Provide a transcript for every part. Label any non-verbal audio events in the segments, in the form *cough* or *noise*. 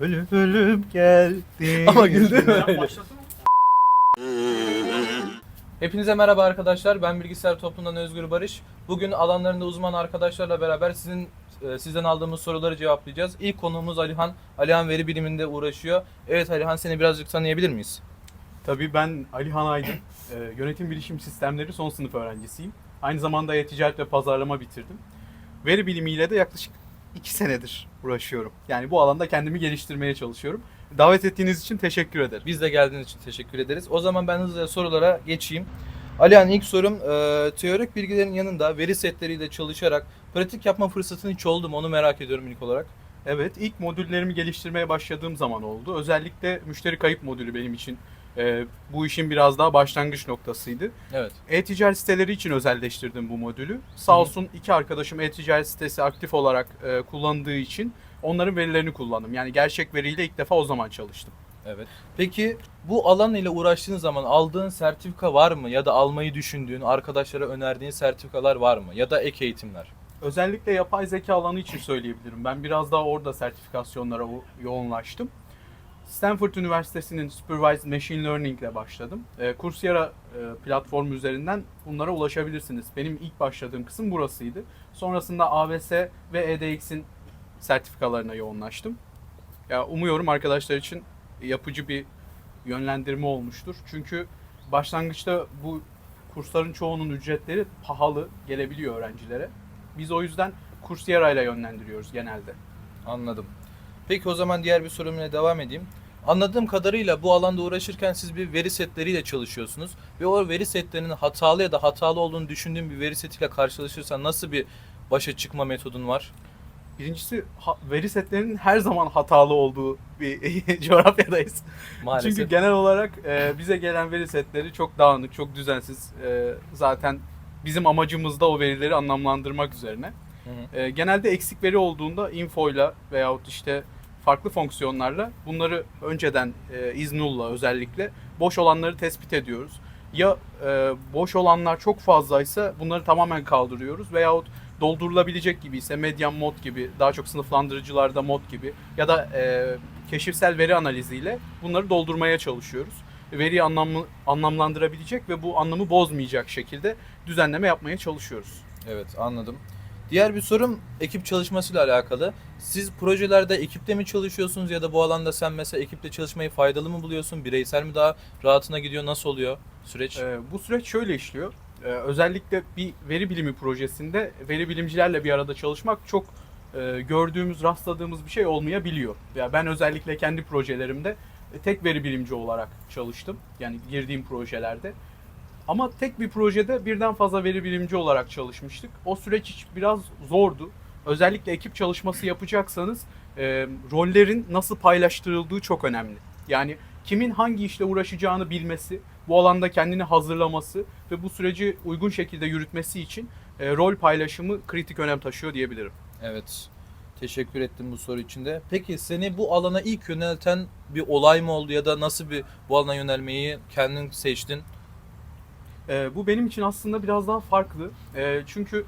Ölüm ölüm geldi. Ama güldün mü öyle? Hepinize merhaba arkadaşlar. Ben Bilgisayar Toplum'dan Özgür Barış. Bugün alanlarında uzman arkadaşlarla beraber sizin e, sizden aldığımız soruları cevaplayacağız. İlk konuğumuz Alihan. Alihan veri biliminde uğraşıyor. Evet Alihan seni birazcık tanıyabilir miyiz? Tabii ben Alihan Aydın. Ee, yönetim bilişim sistemleri son sınıf öğrencisiyim. Aynı zamanda e-ticaret ve pazarlama bitirdim. Veri bilimiyle de yaklaşık 2 senedir uğraşıyorum. Yani bu alanda kendimi geliştirmeye çalışıyorum. Davet ettiğiniz için teşekkür ederim. Biz de geldiğiniz için teşekkür ederiz. O zaman ben hızlıca sorulara geçeyim. Alihan ilk sorum e, teorik bilgilerin yanında veri setleriyle çalışarak pratik yapma fırsatın hiç oldu mu onu merak ediyorum ilk olarak. Evet, ilk modüllerimi geliştirmeye başladığım zaman oldu. Özellikle müşteri kayıp modülü benim için e, bu işin biraz daha başlangıç noktasıydı. Evet. E-ticaret siteleri için özelleştirdim bu modülü. Sağ olsun iki arkadaşım e-ticaret sitesi aktif olarak e, kullandığı için onların verilerini kullandım. Yani gerçek veriyle ilk defa o zaman çalıştım. Evet. Peki bu alan ile uğraştığın zaman aldığın sertifika var mı? Ya da almayı düşündüğün, arkadaşlara önerdiğin sertifikalar var mı? Ya da ek eğitimler? Özellikle yapay zeka alanı için söyleyebilirim. Ben biraz daha orada sertifikasyonlara yoğunlaştım. Stanford Üniversitesi'nin Supervised Machine Learning ile başladım. E, Coursera e, platformu üzerinden bunlara ulaşabilirsiniz. Benim ilk başladığım kısım burasıydı. Sonrasında AWS ve EDX'in sertifikalarına yoğunlaştım. Ya umuyorum arkadaşlar için yapıcı bir yönlendirme olmuştur. Çünkü başlangıçta bu kursların çoğunun ücretleri pahalı gelebiliyor öğrencilere. Biz o yüzden Coursera ile yönlendiriyoruz genelde. Anladım. Peki o zaman diğer bir sorumla devam edeyim. Anladığım kadarıyla bu alanda uğraşırken siz bir veri setleriyle çalışıyorsunuz ve o veri setlerinin hatalı ya da hatalı olduğunu düşündüğün bir veri setiyle karşılaşırsan nasıl bir başa çıkma metodun var? Birincisi veri setlerinin her zaman hatalı olduğu bir *laughs* coğrafyadayız. Maalesef. Çünkü genel olarak e, bize gelen veri setleri çok dağınık, çok düzensiz. E, zaten bizim amacımız da o verileri anlamlandırmak üzerine. Hı hı. E, genelde eksik veri olduğunda infoyla veyahut işte farklı fonksiyonlarla bunları önceden e, iznulla özellikle boş olanları tespit ediyoruz. Ya e, boş olanlar çok fazlaysa bunları tamamen kaldırıyoruz veyahut doldurulabilecek gibi ise medyan mod gibi daha çok sınıflandırıcılarda mod gibi ya da e, keşifsel veri analiziyle bunları doldurmaya çalışıyoruz. Veriyi anlamlı, anlamlandırabilecek ve bu anlamı bozmayacak şekilde düzenleme yapmaya çalışıyoruz. Evet anladım. Diğer bir sorum ekip çalışmasıyla alakalı. Siz projelerde ekiple mi çalışıyorsunuz ya da bu alanda sen mesela ekiple çalışmayı faydalı mı buluyorsun? Bireysel mi daha rahatına gidiyor? Nasıl oluyor süreç? Ee, bu süreç şöyle işliyor. Ee, özellikle bir veri bilimi projesinde veri bilimcilerle bir arada çalışmak çok e, gördüğümüz, rastladığımız bir şey olmayabiliyor. Ya ben özellikle kendi projelerimde tek veri bilimci olarak çalıştım. Yani girdiğim projelerde. Ama tek bir projede birden fazla veri bilimci olarak çalışmıştık. O süreç biraz zordu. Özellikle ekip çalışması yapacaksanız e, rollerin nasıl paylaştırıldığı çok önemli. Yani kimin hangi işle uğraşacağını bilmesi, bu alanda kendini hazırlaması ve bu süreci uygun şekilde yürütmesi için e, rol paylaşımı kritik önem taşıyor diyebilirim. Evet. Teşekkür ettim bu soru için de. Peki seni bu alana ilk yönelten bir olay mı oldu ya da nasıl bir bu alana yönelmeyi kendin seçtin? E, bu benim için aslında biraz daha farklı. E, çünkü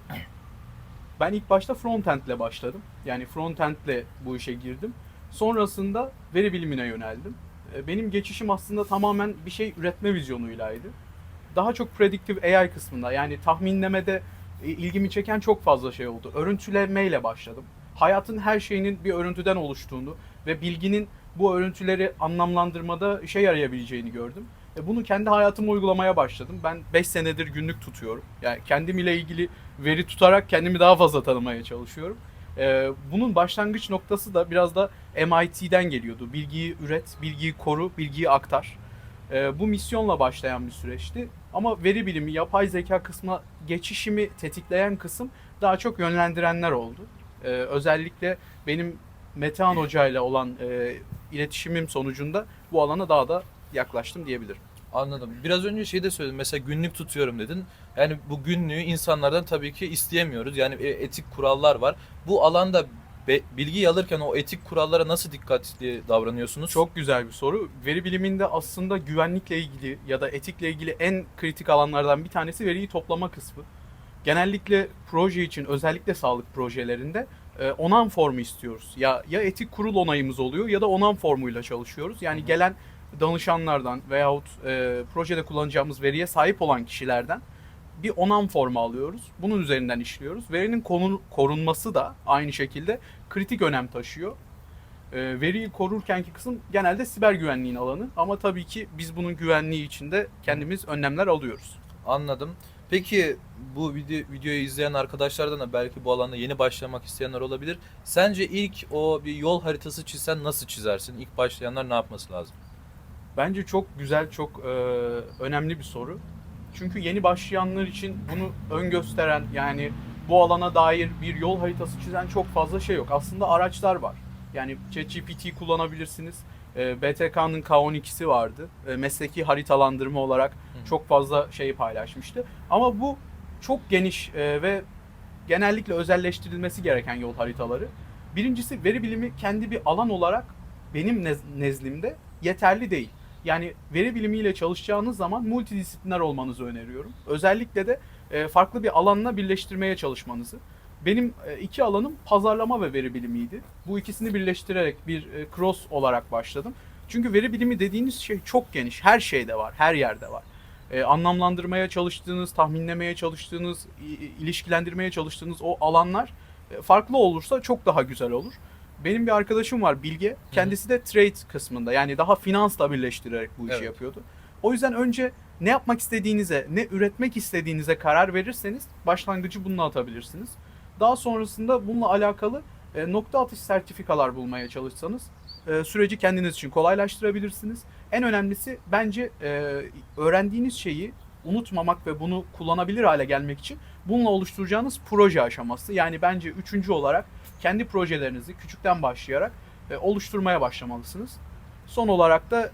ben ilk başta frontend ile başladım. Yani frontend ile bu işe girdim. Sonrasında veri bilimine yöneldim. E, benim geçişim aslında tamamen bir şey üretme vizyonuylaydı. Daha çok predictive AI kısmında yani tahminlemede e, ilgimi çeken çok fazla şey oldu. Örüntülemeyle başladım. Hayatın her şeyinin bir örüntüden oluştuğunu ve bilginin bu örüntüleri anlamlandırmada işe yarayabileceğini gördüm. E, bunu kendi hayatıma uygulamaya başladım. Ben 5 senedir günlük tutuyorum. Yani kendim ile ilgili veri tutarak kendimi daha fazla tanımaya çalışıyorum. E, bunun başlangıç noktası da biraz da MIT'den geliyordu. Bilgiyi üret, bilgiyi koru, bilgiyi aktar. E, bu misyonla başlayan bir süreçti. Ama veri bilimi, yapay zeka kısmına geçişimi tetikleyen kısım daha çok yönlendirenler oldu. E, özellikle benim Metehan Hoca ile olan e, iletişimim sonucunda bu alana daha da yaklaştım diyebilirim. Anladım. Biraz önce şey de söyledin. Mesela günlük tutuyorum dedin. Yani bu günlüğü insanlardan tabii ki isteyemiyoruz. Yani e, etik kurallar var. Bu alanda bilgi alırken o etik kurallara nasıl dikkatli davranıyorsunuz? Çok güzel bir soru. Veri biliminde aslında güvenlikle ilgili ya da etikle ilgili en kritik alanlardan bir tanesi veriyi toplama kısmı. Genellikle proje için özellikle sağlık projelerinde e, onan formu istiyoruz. Ya ya etik kurul onayımız oluyor ya da onan formuyla çalışıyoruz. Yani gelen danışanlardan veyahut e, projede kullanacağımız veriye sahip olan kişilerden bir onan formu alıyoruz. Bunun üzerinden işliyoruz. Verinin konu, korunması da aynı şekilde kritik önem taşıyor. E, veriyi korurkenki kısım genelde siber güvenliğin alanı ama tabii ki biz bunun güvenliği için de kendimiz önlemler alıyoruz. Anladım. Peki bu video, videoyu izleyen arkadaşlardan da belki bu alanda yeni başlamak isteyenler olabilir. Sence ilk o bir yol haritası çizsen nasıl çizersin? İlk başlayanlar ne yapması lazım? Bence çok güzel, çok e, önemli bir soru. Çünkü yeni başlayanlar için bunu ön gösteren yani bu alana dair bir yol haritası çizen çok fazla şey yok. Aslında araçlar var. Yani ChatGPT kullanabilirsiniz. E, BTK'nın K12'si vardı. E, mesleki haritalandırma olarak çok fazla şey paylaşmıştı. Ama bu çok geniş e, ve genellikle özelleştirilmesi gereken yol haritaları. Birincisi veri bilimi kendi bir alan olarak benim nez- nezdimde yeterli değil. Yani veri bilimiyle çalışacağınız zaman multidisipliner olmanızı öneriyorum. Özellikle de e, farklı bir alanla birleştirmeye çalışmanızı. Benim e, iki alanım pazarlama ve veri bilimiydi. Bu ikisini birleştirerek bir e, cross olarak başladım. Çünkü veri bilimi dediğiniz şey çok geniş. Her şeyde var, her yerde var. E, anlamlandırmaya çalıştığınız, tahminlemeye çalıştığınız, ilişkilendirmeye çalıştığınız o alanlar farklı olursa çok daha güzel olur. Benim bir arkadaşım var Bilge. Kendisi de trade kısmında yani daha finansla birleştirerek bu işi Evet. yapıyordu. O yüzden önce ne yapmak istediğinize, ne üretmek istediğinize karar verirseniz başlangıcı bununla atabilirsiniz. Daha sonrasında bununla alakalı e, nokta atış sertifikalar bulmaya çalışsanız e, süreci kendiniz için kolaylaştırabilirsiniz. En önemlisi bence e, öğrendiğiniz şeyi unutmamak ve bunu kullanabilir hale gelmek için bununla oluşturacağınız proje aşaması. Yani bence üçüncü olarak kendi projelerinizi küçükten başlayarak e, oluşturmaya başlamalısınız. Son olarak da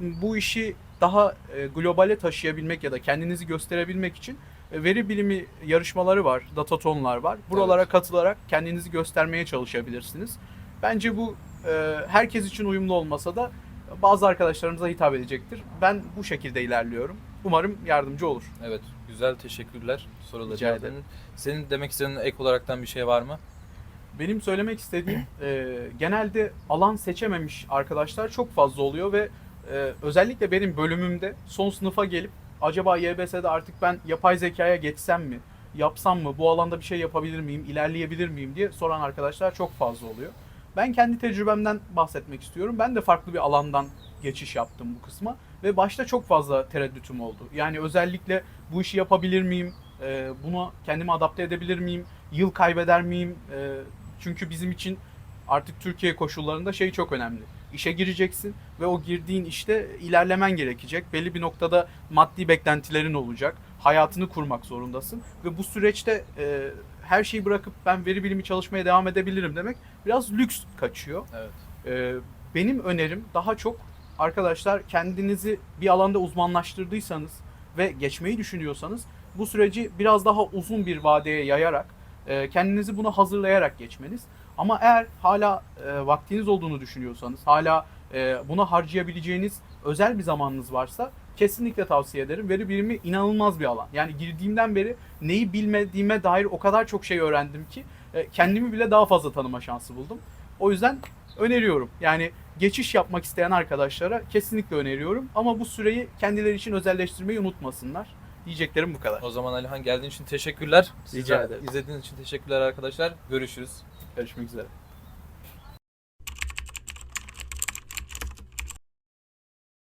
bu işi daha e, globale taşıyabilmek ya da kendinizi gösterebilmek için veri bilimi yarışmaları var, datatonlar var. Buralara Evet. katılarak kendinizi göstermeye çalışabilirsiniz. Bence bu e, herkes için uyumlu olmasa da bazı arkadaşlarımıza hitap edecektir. Ben bu şekilde ilerliyorum. Umarım yardımcı olur. Evet, güzel teşekkürler soruları Rica ederim. Senin demek istediğin ek olaraktan bir şey var mı? Benim söylemek istediğim *clears throat* e, genelde alan seçememiş arkadaşlar çok fazla oluyor ve e, özellikle benim bölümümde son sınıfa gelip acaba YBS'de artık ben yapay zekaya geçsem mi, yapsam mı, bu alanda bir şey yapabilir miyim, ilerleyebilir miyim diye soran arkadaşlar çok fazla oluyor. Ben kendi tecrübemden bahsetmek istiyorum. Ben de farklı bir alandan geçiş yaptım bu kısma ve başta çok fazla tereddütüm oldu. Yani özellikle bu işi yapabilir miyim, e, buna kendimi adapte edebilir miyim, yıl kaybeder miyim? E, çünkü bizim için artık Türkiye koşullarında şey çok önemli. İşe gireceksin ve o girdiğin işte ilerlemen gerekecek. Belli bir noktada maddi beklentilerin olacak. Hayatını kurmak zorundasın ve bu süreçte e, her şeyi bırakıp ben veri bilimi çalışmaya devam edebilirim demek biraz lüks kaçıyor. Evet. Ee, benim önerim daha çok arkadaşlar kendinizi bir alanda uzmanlaştırdıysanız ve geçmeyi düşünüyorsanız bu süreci biraz daha uzun bir vadeye yayarak e, kendinizi buna hazırlayarak geçmeniz. Ama eğer hala e, vaktiniz olduğunu düşünüyorsanız, hala e, buna harcayabileceğiniz özel bir zamanınız varsa kesinlikle tavsiye ederim. Veri bilimi inanılmaz bir alan. Yani girdiğimden beri neyi bilmediğime dair o kadar çok şey öğrendim ki e, kendimi bile daha fazla tanıma şansı buldum. O yüzden öneriyorum. Yani geçiş yapmak isteyen arkadaşlara kesinlikle öneriyorum. Ama bu süreyi kendileri için özelleştirmeyi unutmasınlar. Diyeceklerim bu kadar. O zaman Alihan geldiğin için teşekkürler. Rica ederim. izlediğiniz için teşekkürler arkadaşlar. Görüşürüz. Görüşmek üzere.